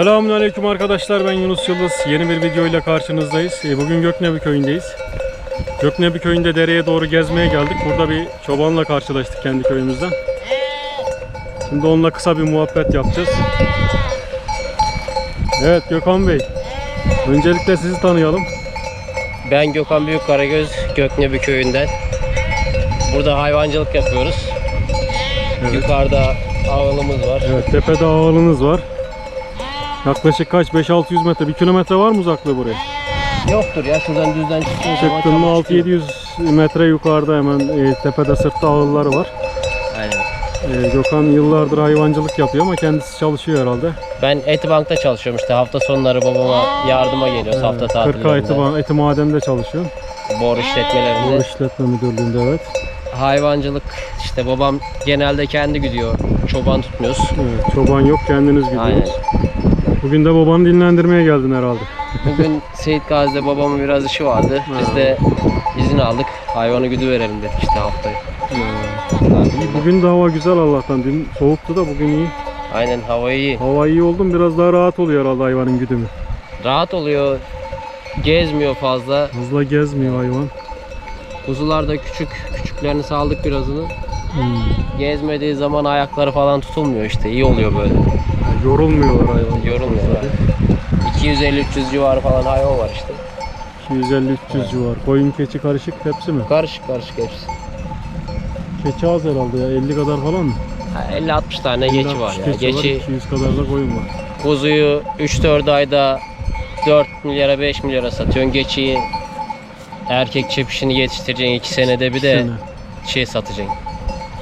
Selamünaleyküm arkadaşlar ben Yunus Yıldız. Yeni bir video ile karşınızdayız. E, Bugün Göknebi köyündeyiz. Göknebi köyünde dereye doğru gezmeye geldik. Burada bir çobanla karşılaştık kendi köyümüzden. Şimdi onunla kısa bir muhabbet yapacağız. Evet Gökhan Bey. Öncelikle sizi tanıyalım. Ben Gökhan Büyük Karagöz Göknebi köyünden. Burada hayvancılık yapıyoruz. Evet. Yukarıda ağılımız var. Evet tepede ağalınız var. Yaklaşık kaç? 5-600 metre. Bir kilometre var mı uzaklığı buraya? Yoktur ya şuradan düzden çıktığın zaman Çıktın mı çabuk çıkıyor. 6-700 metre yukarıda hemen e, tepede sırtta ağılları var. Aynen. Ee, Gökhan yıllardır hayvancılık yapıyor ama kendisi çalışıyor herhalde. Ben Etibank'ta çalışıyorum işte hafta sonları babama yardıma geliyoruz hafta Kırka eti, tatillerinde. ba- eti madende çalışıyor. Bor işletmelerinde. Bor işletme müdürlüğünde evet. Hayvancılık işte babam genelde kendi gidiyor. Çoban tutmuyoruz. evet. Çoban yok kendiniz Aynen. Bugün de babanı dinlendirmeye geldin herhalde. Bugün Seyit Gazi'de babamın biraz işi vardı. Biz de izin aldık. Hayvanı güdü verelim dedik işte haftayı. İyi, bugün de hava güzel Allah'tan. Dün soğuktu da bugün iyi. Aynen hava iyi. Hava iyi oldu mu biraz daha rahat oluyor herhalde hayvanın güdümü. Rahat oluyor. Gezmiyor fazla. Fazla gezmiyor hayvan. Kuzular da küçük. Küçüklerini saldık birazını. Hmm. Gezmediği zaman ayakları falan tutulmuyor işte. İyi oluyor böyle. Yorulmuyorlar hayvan. Yorulmuyorlar. 250-300 civarı falan hayvan var işte. 250-300 civar. Koyun keçi karışık hepsi mi? Karışık karışık hepsi. Keçi az herhalde ya 50 kadar falan mı? Ha, 50-60 tane geçi var ya. Keçi var, Geçi 200 kadar da koyun var. kuzuyu 3-4 ayda 4 milyara 5 milyara satıyorsun. Geçiyi erkek çepişini yetiştireceksin 2 senede bir de Sene. şey satacaksın.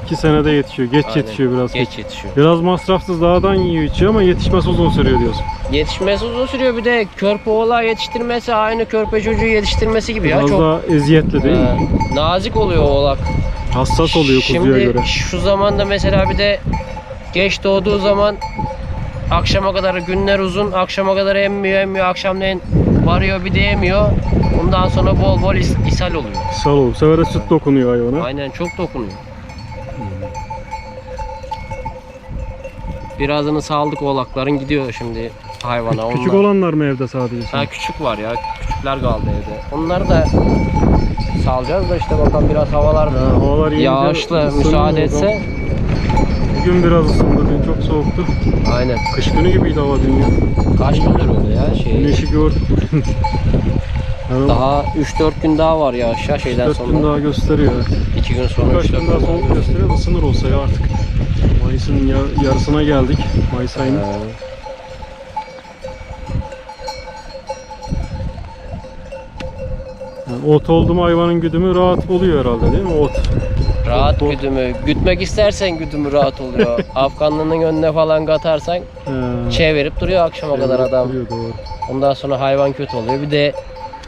2 senede yetişiyor. Geç Aynen. yetişiyor biraz. Geç yetişiyor. Biraz masrafsız dağdan yiyor içiyor ama yetişmesi uzun sürüyor diyorsun. Yetişmesi uzun sürüyor bir de körpe oğlağı yetiştirmesi aynı körpe çocuğu yetiştirmesi gibi ya Biraz çok daha eziyetli değil mi? e, nazik oluyor oğlak. Hassas oluyor kuzuya Şimdi göre. şu zamanda mesela bir de geç doğduğu zaman akşama kadar günler uzun akşama kadar emmiyor emmiyor akşamleyin varıyor bir de yemiyor. Ondan sonra bol bol is- ishal oluyor. Sal ol. Bu sefer de süt dokunuyor hayvana. Aynen çok dokunuyor. Birazını saldık oğlakların gidiyor şimdi hayvana. Küçük Onlar- olanlar mı evde sadece? Ha küçük var ya. Küçükler kaldı evde. Onları da salacağız da işte bakalım biraz havalar Ha, havalar ısınıyor müsaade etse. Bugün biraz ısındı. Dün çok soğuktu. Aynen. Kış günü gibiydi hava dün ya. Kaç gündür öyle ya şey. Güneşi gördük bugün. yani Daha 3-4 gün daha var ya aşağı şeyden 4 sonra. gün daha gösteriyor. evet. 2 gün sonra. Birkaç gün daha soğuk gösteriyor. Isınır olsa ya artık. Mayıs'ın ya- yarısına geldik. Mayıs ayının. Ha. Yani ot oldu mu hayvanın güdümü rahat oluyor herhalde değil mi? Ot. Rahat Ot- güdümü. Gütmek istersen güdümü rahat oluyor. Afganlının önüne falan katarsan He. çevirip duruyor akşama kadar adam. Duruyor, doğru. Ondan sonra hayvan kötü oluyor. Bir de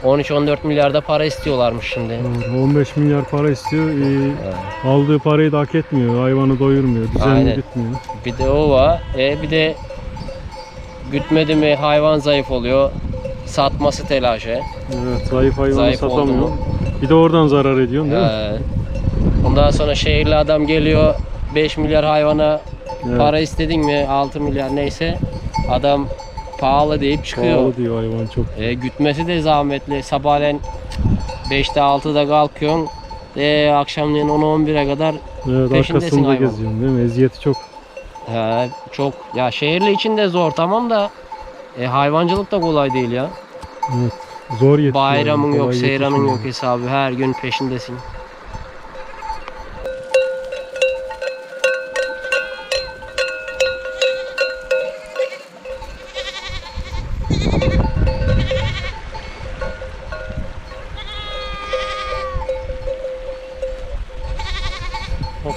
13-14 milyarda para istiyorlarmış şimdi. Doğru. 15 milyar para istiyor. Ee, aldığı parayı da hak etmiyor. Hayvanı doyurmuyor. Düzenli Aynen. gitmiyor. Bir de o var. E bir de gütmedi mi hayvan zayıf oluyor. Satması telaşı. Evet, zayıf hayvanı Zayıf satamıyor. Bir de oradan zarar ediyorsun değil mi? Ee, ondan sonra şehirli adam geliyor 5 milyar hayvana Evet. para istedin mi 6 milyar neyse adam pahalı deyip çıkıyor. Pahalı diyor hayvan çok. E, gütmesi de zahmetli. Sabahleyin 5'te 6'da kalkıyorsun. E, akşamleyin 10-11'e kadar Evet, Peşindesin hayvan. geziyorsun değil mi? Eziyeti çok. He, çok ya şehirli için de zor tamam da e, hayvancılık da kolay değil ya. Evet. Zor yetişiyor. Bayramın yok, seyranın yok hesabı. Her gün peşindesin.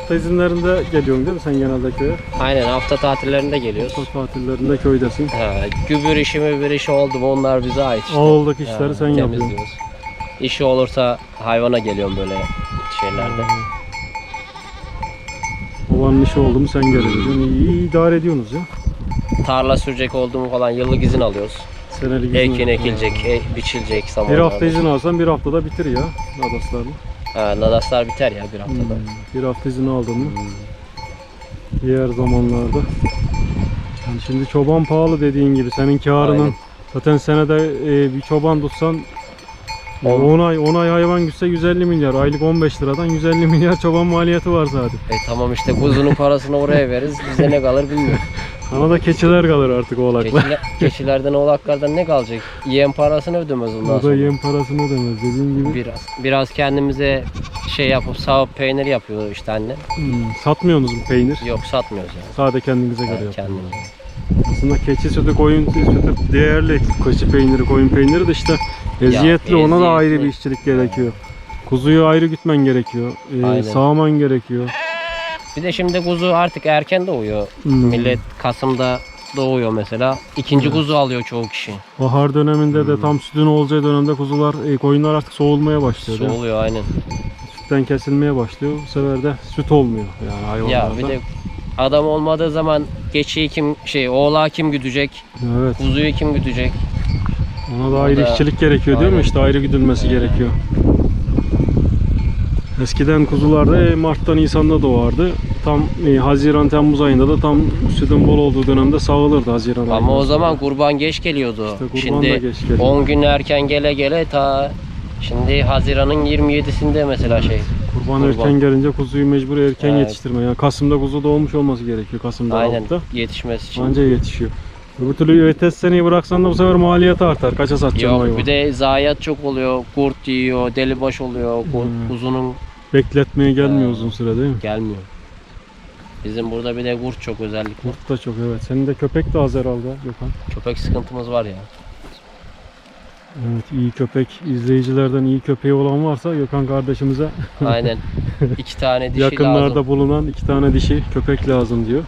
Hafta izinlerinde geliyorsun değil mi sen genelde köye? Aynen hafta tatillerinde geliyoruz. Hafta tatillerinde köydesin. He, gübür işi mübür işi oldu mu onlar bize ait işte. Ağıldaki işleri Ha, sen yapıyorsun. İşi olursa hayvana geliyorum böyle şeylerde. Babanın işi oldu mu sen geliyorsun. İyi, iyi idare ediyorsunuz ya. Tarla sürecek oldu mu falan yıllık izin alıyoruz. Senelik izin. Ekin ekilecek, e, biçilecek Bir hafta izin alsan bir haftada bitir ya Nadaslarla. Ha, nadaslar biter ya bir haftada. Hmm, Bir hafta izin aldın mı? Diğer zamanlarda Yani şimdi çoban pahalı dediğin gibi senin karının Aynen. zaten senede e, bir çoban tutsan On- 10 ay 10 ay hayvan gütse 150 milyar aylık 15 liradan 150 milyar çoban maliyeti var zaten. E tamam işte kuzunun parasını oraya veririz. Bize ne kalır bilmiyorum. Sana da keçiler kalır artık oğlakla. Keçiler, keçilerden oğlaklardan ne kalacak? Yem parasını ödemez ondan O da sonra. yem parasını ödemez dediğin gibi. Biraz. Biraz kendimize şey yapıp sağıp peynir yapıyor işte anne. Hmm, satmıyorsunuz mu peynir? Yok satmıyoruz yani. Sade kendinize göre yapıyorsunuz. kendimize. Aslında keçi sütü, koyun sütü değerli. Keçi peyniri, koyun peyniri de işte eziyetli. Ona da ayrı bir işçilik gerekiyor. Kuzuyu ayrı gütmen gerekiyor. Ee, sağman gerekiyor. Bir de şimdi kuzu artık erken doğuyor. Hmm. Millet Kasım'da doğuyor mesela. İkinci kuzu alıyor çoğu kişi. Bahar döneminde Hmm. de tam sütün olacağı dönemde kuzular, koyunlar artık soğulmaya başlıyor. mi? Soğuluyor aynen. Sütten kesilmeye başlıyor. Bu sefer de süt olmuyor yani hayvanlarda. Ya bir de adam olmadığı zaman geçiyi kim şey oğlağı kim güdecek? Evet. Kuzuyu kim güdecek? Ona da ayrı da- işçilik gerekiyor değil mi? Aynen. İşte ayrı güdülmesi gerekiyor. Eskiden kuzularda e, Mart'ta Nisan'da doğardı. Tam e, Haziran Temmuz ayında da tam sütün bol olduğu dönemde sağılırdı Haziran ayında. Ama o zaman kurban geç geliyordu. İşte kurban şimdi da geç geliyor. 10 gün erken gele gele ta şimdi Haziran'ın 27'sinde mesela şey. kurban, kurban. erken gelince kuzuyu mecbur erken Evet. yetiştirme. Yani Kasım'da kuzu doğmuş olması gerekiyor. Kasım'da Aynen Aralık'ta. yetişmesi için. Anca yetişiyor. Öbür türlü üretes seneyi bıraksan da bu sefer maliyet artar. Kaça satacaksın Yok hayvanı? bir de zayiat çok oluyor. Kurt yiyor, delibaş oluyor. Ku- Hmm. Kuzunun Bekletmeye gelmiyor Ha. uzun süre değil mi? gelmiyor. Bizim burada bir de kurt çok özellikle. Kurt da çok evet. Senin de köpek de az herhalde Gökhan. Köpek sıkıntımız var ya. Evet iyi köpek izleyicilerden iyi köpeği olan varsa Gökhan kardeşimize Aynen. İki tane dişi yakınlarda lazım. bulunan iki tane dişi köpek lazım diyor.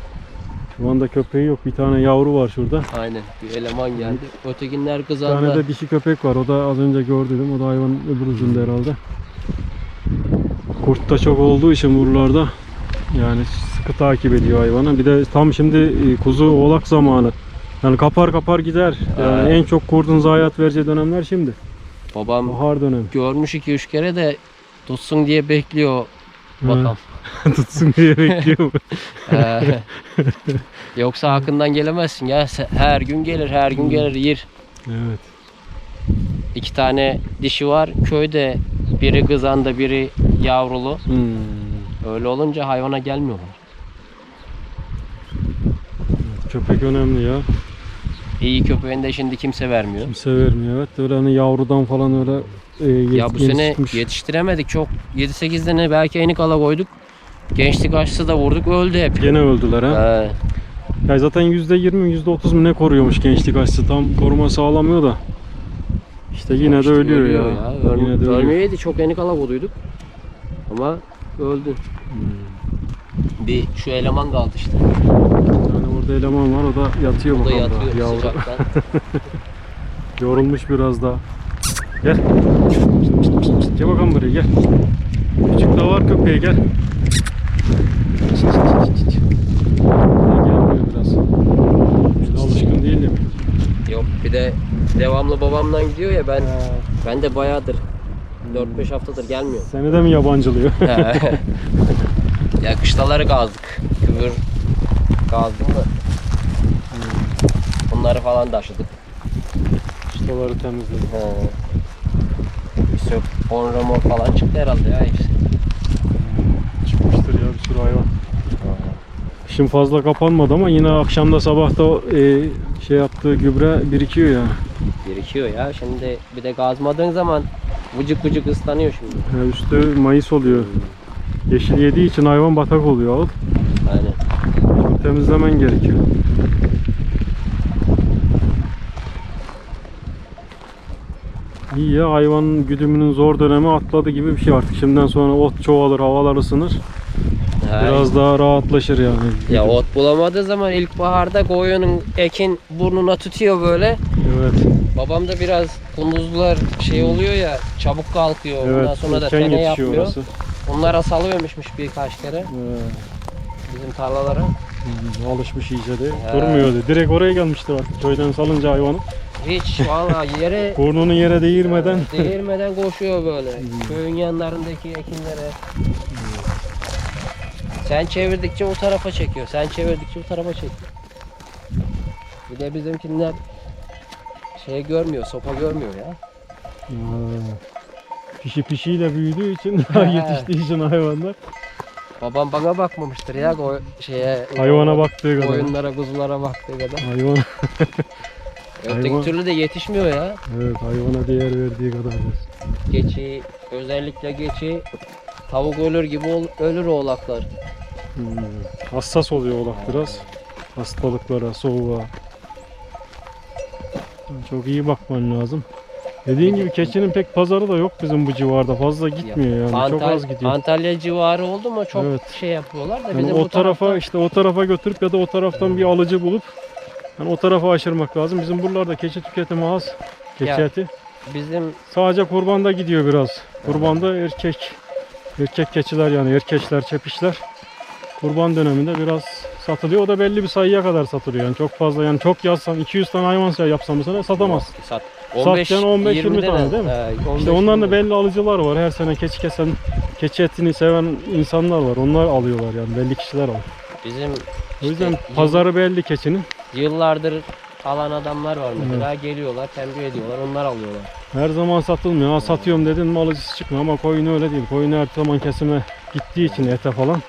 Şu anda köpeği yok. Bir tane yavru var şurada. Aynen. Bir eleman geldi. Ötekinler Bir tane de dişi köpek var. O da az önce gördüm. O da hayvanın öbür ucunda herhalde. Kurt da çok olduğu için buralarda yani sıkı takip ediyor hayvanı. Bir de tam şimdi e, kuzu oğlak zamanı. Yani kapar kapar gider. Yani en çok kurdun zayiat vereceği dönemler şimdi. Babam Bahar dönemi. görmüş iki üç kere de tutsun diye bekliyor. Bakalım. Tutsun diye bekliyor. Ee, Yoksa hakkından gelemezsin ya. Her gün gelir, her gün gelir yer. evet. İki tane dişi var. Köyde biri kızanda, biri yavrulu. Hmm. Öyle olunca hayvana gelmiyorlar. Köpek önemli ya. İyi köpeğini de şimdi kimse vermiyor. Kimse vermiyor evet. Öyle hani yavrudan falan öyle e, Ya bu sene yetiştiremedik. Çok 7-8 tane belki enik ala koyduk. Gençlik aşısı da vurduk öldü hep. Gene öldüler ha. He. Ya zaten %20 mi %30 mu ne koruyormuş gençlik aşısı tam koruma sağlamıyor da. İşte yine İşte de ölüyor, ölüyor ya. Ölm- Yine de ölüyor. Ölmeyeydi çok enik ala koyduyduk. Ama öldü. Hmm. Bir şu eleman kaldı işte. Yani orada eleman var o da yatıyor O da bakalım yatıyor daha, yavru. Yorulmuş biraz daha. Gel. Gel bakalım buraya gel. Küçük de var köpeğe gel. Gelmiyor biraz. Biz alışkın değil mi? Yok bir de devamlı babamdan gidiyor ya ben ben de bayağıdır 4-5 haftadır gelmiyor. Seni de mi yabancılıyor? ya kışlaları kazdık. Kübür kazdım da. Bunları falan taşıdık. Çıtaları temizledim. He. Bir sök 10 remor falan çıktı herhalde ya hepsi. Ya sürü hayvan. Kışın fazla kapanmadı ama yine akşamda sabahta e, şey yaptığı gübre birikiyor ya. Birikiyor ya. Şimdi bir de gazmadığın zaman vıcık vıcık ıslanıyor şimdi. Yani üstü mayıs oluyor. Yeşil yediği için hayvan batak oluyor al. Aynen. Mecbur temizlemen gerekiyor. İyi ya hayvanın güdümünün zor dönemi atladı gibi bir şey artık. Şimdiden sonra ot çoğalır, havalar ısınır. Biraz daha rahatlaşır yani. Ya ot bulamadığı zaman ilkbaharda koyunun ekin burnuna tutuyor böyle. Evet. Babam da biraz kunduzlar şey oluyor ya çabuk kalkıyor. Ondan Evet. sonra da tene yapmıyor. orası. Onlara salıvermişmiş birkaç kere Evet. bizim tarlalara. Alışmış iyice de. Ha. Durmuyordu. Direkt oraya gelmiştir artık köyden salınca hayvanı. Hiç valla yere Burnunu yere değirmeden. değirmeden koşuyor böyle. Köyün yanlarındaki ekinlere. Sen çevirdikçe o tarafa çekiyor. Sen çevirdikçe o tarafa çekiyor. Bir de bizimkiler şey görmüyor, sopa görmüyor ya. Ha. Pişi pişiyle büyüdüğü için daha yetiştiği için hayvanlar. Babam bana bakmamıştır ya o şeye. Hayvana baktığı kadar. Koyunlara, kuzulara baktığı kadar. Hayvan, Öteki Hayvan- türlü de yetişmiyor ya. evet hayvana değer verdiği kadar. Geçi, özellikle geçi tavuk ölür gibi ol- ölür oğlaklar. Hmm. Hassas oluyor oğlak biraz. Hastalıklara, soğuğa. Çok iyi bakman lazım. Dediğin gibi keçinin pek pazarı da yok bizim bu civarda. Fazla gitmiyor yani. Çok Antal- az gidiyor. Antalya civarı oldu mu çok Evet. şey yapıyorlar da Yani bizim o bu tarafa tarafta işte o tarafa götürüp ya da o taraftan bir alıcı bulup yani o tarafa aşırmak lazım. Bizim buralarda keçi tüketimi az. Keçi Ya. eti. bizim Sadece kurbanda gidiyor biraz. Kurbanda erkek erkek keçiler yani erkeşler, çepişler kurban döneminde biraz satılıyor. O da belli bir sayıya kadar satılıyor. Yani çok fazla yani çok yazsan 200 tane hayvan say- yapsan mesela satamaz. sat Satacaksın 15-20 20 tane değil mi? İşte 15, onların da 20. belli alıcılar var. Her sene keçi kesen, keçi etini seven insanlar var. Onlar alıyorlar yani belli kişiler alıyor. Bizim O yüzden İşte pazarı belli keçinin. yıllardır alan adamlar var mesela geliyorlar tembih ediyorlar onlar alıyorlar. Her zaman satılmıyor. Ha satıyorum dedin mi alıcısı çıkmıyor ama koyun öyle değil. Koyun her zaman kesime gittiği için ete falan.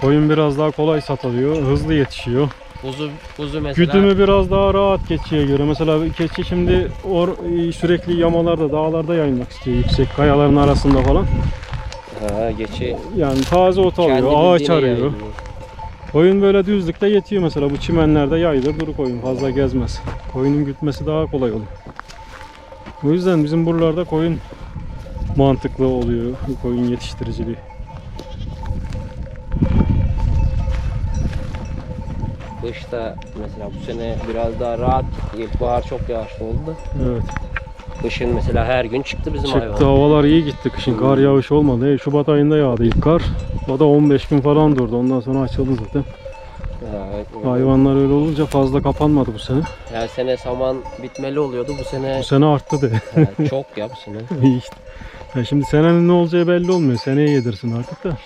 Koyun biraz daha kolay satılıyor. Hızlı yetişiyor. Kuzu kuzu mesela Güdümü biraz daha rahat keçiye göre. Mesela keçi şimdi or, sürekli yamalarda, dağlarda yayılmak istiyor. Yüksek kayaların arasında falan. ha, geçi Yani taze ot alıyor, ağaç arıyor. yayılıyor. Koyun böyle düzlükte yetiyor mesela. Bu çimenlerde yayılır duru koyun. Fazla gezmez. Koyunun gütmesi daha kolay oluyor. O yüzden bizim buralarda koyun mantıklı oluyor. Koyun yetiştiriciliği. Kışta mesela bu sene biraz daha rahat ilkbahar çok yağışlı oldu. Evet. Kışın mesela her gün çıktı bizim Çıktı hayvan. havalar iyi gitti. Kışın kar yağış olmadı. E, Şubat ayında yağdı ilk kar. O da 15 gün falan durdu. Ondan sonra açıldı zaten. Evet. Hayvanlar öyle olunca fazla kapanmadı bu sene. Her sene saman bitmeli oluyordu bu sene Bu sene arttı de. ha, çok ya bu sene. İyi işte. Ya şimdi senenin ne olacağı belli olmuyor. Seneye yedirsin artık da.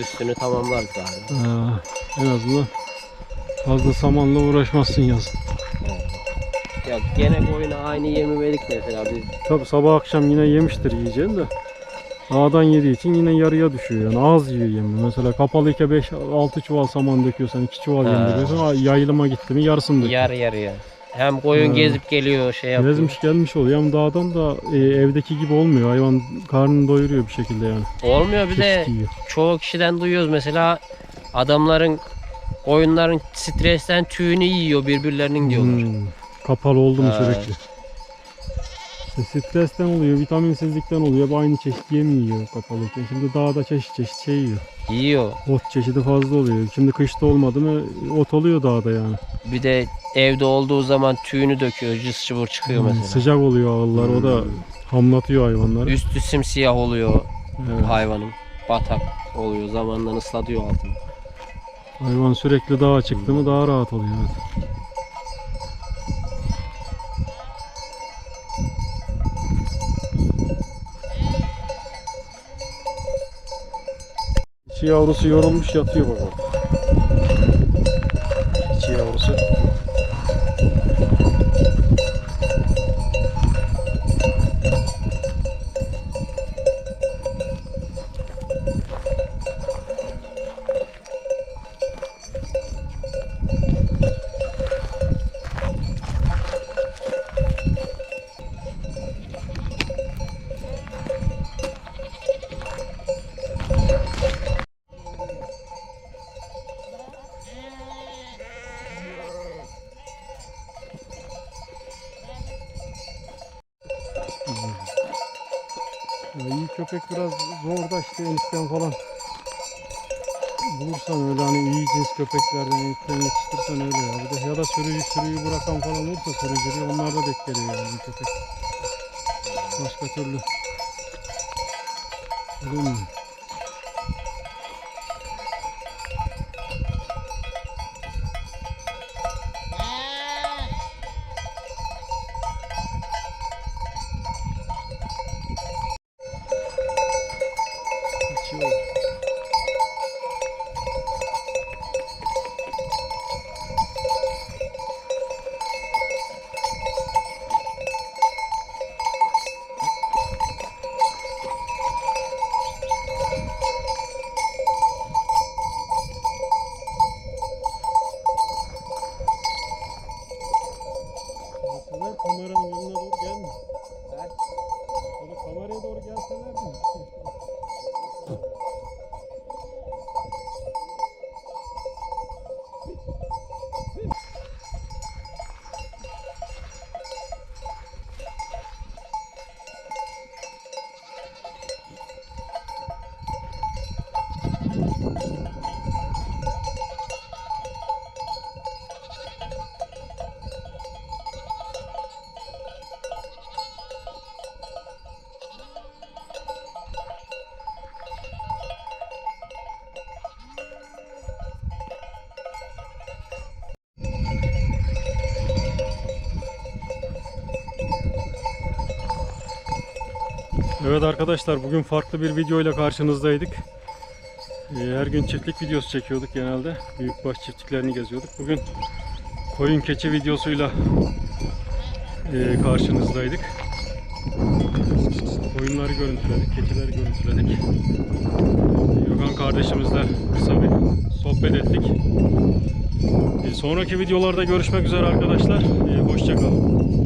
Üstünü tamamlar galiba. Aa, en azından fazla samanla uğraşmazsın yazın. Ya gene koyuna aynı yemi verdik mesela biz. Tabi sabah akşam yine yemiştir yiyeceğin de. Dağdan yediği için yine yarıya düşüyor yani az yiyor yemi. Mesela kapalıyken 5-6 çuval saman döküyorsan 2 çuval Ha. yem döküyorsan yayılıma gitti mi yarısını döküyor. Yarı yarıya. Hem koyun Ha. gezip geliyor şey yapıyor. Gezmiş gelmiş oluyor ama dağdan da e, evdeki gibi olmuyor. Hayvan karnını doyuruyor bir şekilde yani. Olmuyor bir de yiyor. çoğu kişiden duyuyoruz mesela adamların koyunların stresten tüyünü yiyor birbirlerinin diyorlar. Hmm, Kapalı oldu mu Ha. sürekli. İşte stresten oluyor, vitaminsizlikten oluyor. Hep aynı çeşit yem yiyor kapalıyken. Şimdi dağda çeşit çeşit şey yiyor. Yiyor. Ot çeşidi fazla oluyor. Şimdi kışta olmadı mı ot oluyor dağda yani. Bir de evde olduğu zaman tüyünü döküyor, cız çıbır çıkıyor Hmm, mesela. Sıcak oluyor ağıllar. O da hamlatıyor hayvanları. Üstü simsiyah oluyor Evet. hayvanın. Batak oluyor zamanla ıslatıyor altını. Hayvan sürekli dağa çıktı mı daha rahat oluyor. Evet. İçi yavrusu yorulmuş yatıyor bak orada. İçi yavrusu. Ya iyi köpek biraz zor da işte enişten falan. Bulursan öyle hani iyi cins köpeklerden enişten yetiştirsen öyle ya. Bir de ya da sürücü sürüyü bırakan falan olursa sürücülüğü onlar da denk geliyor yani köpek. Başka türlü. Olmuyor. Evet arkadaşlar bugün farklı bir video ile karşınızdaydık. Ee, Her gün çiftlik videosu çekiyorduk genelde. Büyükbaş çiftliklerini geziyorduk. Bugün koyun keçi videosuyla e, karşınızdaydık. Koyunları görüntüledik, keçileri görüntüledik. Gökhan kardeşimizle kısa bir sohbet ettik. E, Sonraki videolarda görüşmek üzere arkadaşlar. E, Hoşçakalın.